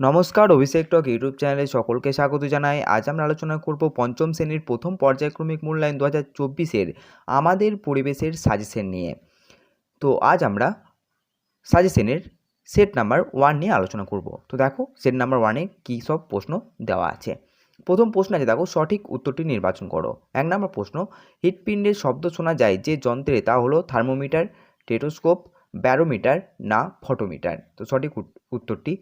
নমস্কার, অভিষেক টক ইউটিউব চ্যানেলে সকলকে স্বাগত জানাই। আজ আমরা আলোচনা করব পঞ্চম শ্রেণির প্রথম পর্যায়ক্রমিক মূল্যায়ন দু হাজার চব্বিশের আমাদের পরিবেশের সাজেশন নিয়ে। তো আজ আমরা সাজেশনের সেট নাম্বার ওয়ান নিয়ে আলোচনা করব। তো দেখো, সেট নাম্বার ওয়ানে কী সব প্রশ্ন দেওয়া আছে। প্রথম প্রশ্ন আছে, দেখো, সঠিক উত্তরটি নির্বাচন করো। এক নম্বর প্রশ্ন, হৃৎপিণ্ডের শব্দ শোনা যায় যে যন্ত্রে, তা হলো থার্মোমিটার টেটোস্কোপ ব্যারোমিটার না ফটোমিটার। তো সঠিক উত- উত্তরটি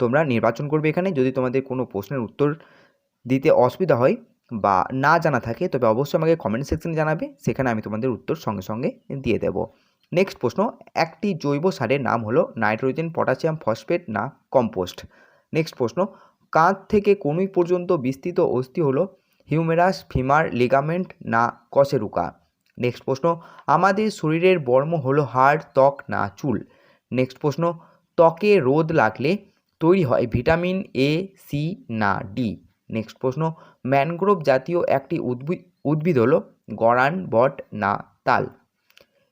তোমরা নির্বাচন করবে এখানে। যদি তোমাদের কোনো প্রশ্নের উত্তর দিতে অসুবিধা হয় বা না জানা থাকে, তবে অবশ্যই আমাকে কমেন্ট সেকশনে জানাবে। সেখানে আমি তোমাদের উত্তর সঙ্গে সঙ্গে দিয়ে দেব। নেক্সট প্রশ্ন, একটি জৈব সারের নাম হলো নাইট্রোজেন পটাশিয়াম ফসফেট না কম্পোস্ট? নেক্সট প্রশ্ন, কাঁধ থেকে কনুই পর্যন্ত বিস্তৃত অস্থি হলো হিউমেরাস ফিমার লিগামেন্ট না কশেরুকা নেক্সট প্রশ্ন, আমাদের শরীরের বর্ম হলো হাড়, ত্বক না চুল? নেক্সট প্রশ্ন, ত্বকে রোদ লাগলে তৈরি হয়। ভিটামিন এ সি না ডি নেক্সট প্রশ্ন ম্যানগ্রোভ জাতীয় একটি উদ্ভিদ উদ্ভিদ হলো গরান, বট, না, তাল।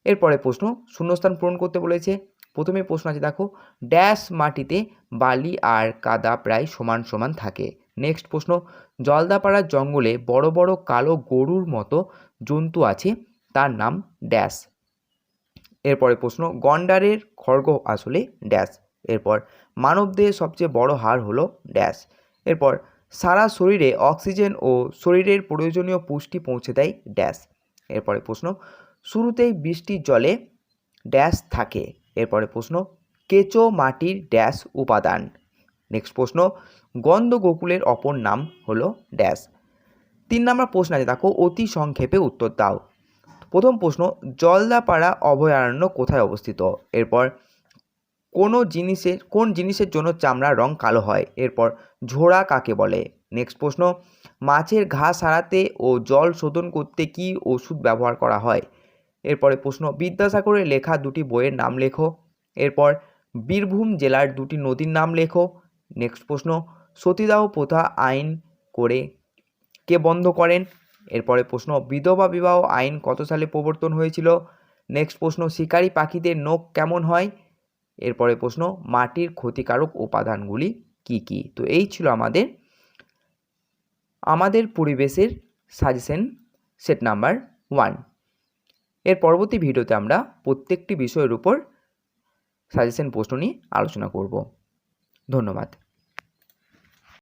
এরপরে প্রশ্ন, শূন্যস্থান পূরণ করতে বলেছে। প্রথমে প্রশ্ন আছে, দেখো, ড্যাশ মাটিতে বালি আর কাদা প্রায় সমান সমান থাকে। নেক্সট প্রশ্ন, জলদাপাড়ার জঙ্গলে বড় বড় কালো গরুর মতো জন্তু আছে, তার নাম ড্যাশ। এরপরে প্রশ্ন, গন্ডারের খড়গ আসলে ড্যাশ। এরপর মানবদেহের সবচেয়ে বড় হার হলো ড্যাশ। এরপর সারা শরীরে অক্সিজেন ও শরীরের প্রয়োজনীয় পুষ্টি পৌঁছে দেয় ড্যাশ। এরপরে প্রশ্ন, শুরুতেই বৃষ্টির জলে ড্যাশ থাকে। এরপরে প্রশ্ন, কেঁচো মাটির ড্যাশ উপাদান? নেক্সট প্রশ্ন গন্ধ গোকুলের অপর নাম হলো ড্যাশ। তিন নম্বর প্রশ্ন আছে, দেখো, অতি সংক্ষেপে উত্তর দাও। প্রথম প্রশ্ন, জলদাপাড়া অভয়ারণ্য কোথায় অবস্থিত? এরপর কোনো জিনিসের, কোন জিনিসের জন্য চামড়ার রং কালো হয়? এরপর ঝোড়া কাকে বলে? নেক্সট প্রশ্ন, মাছের ঘা সারাতে ও জল শোধন করতে কি ওষুধ ব্যবহার করা হয়? এরপরে প্রশ্ন বিদ্যাসাগরের লেখা দুটি বইয়ের নাম লেখো। এরপর, বীরভূম জেলার দুটি নদীর নাম লেখো। নেক্সট প্রশ্ন, সতীদাহ প্রথা আইন করে কে বন্ধ করেন? এরপরে প্রশ্ন, বিধবা বিবাহ আইন কত সালে প্রবর্তন হয়েছিল? নেক্সট প্রশ্ন, শিকারী পাখিদের নখ কেমন হয়? এরপরে প্রশ্ন, মাটির ক্ষতিকারক উপাদানগুলি কি কি? তো এই ছিল আমাদের আমাদের পরিবেশের সাজেশন সেট নাম্বার ওয়ানের পরবর্তী ভিডিওতে আমরা প্রত্যেকটি বিষয়ের উপর সাজেশন প্রশ্ন নিয়ে আলোচনা করব। ধন্যবাদ।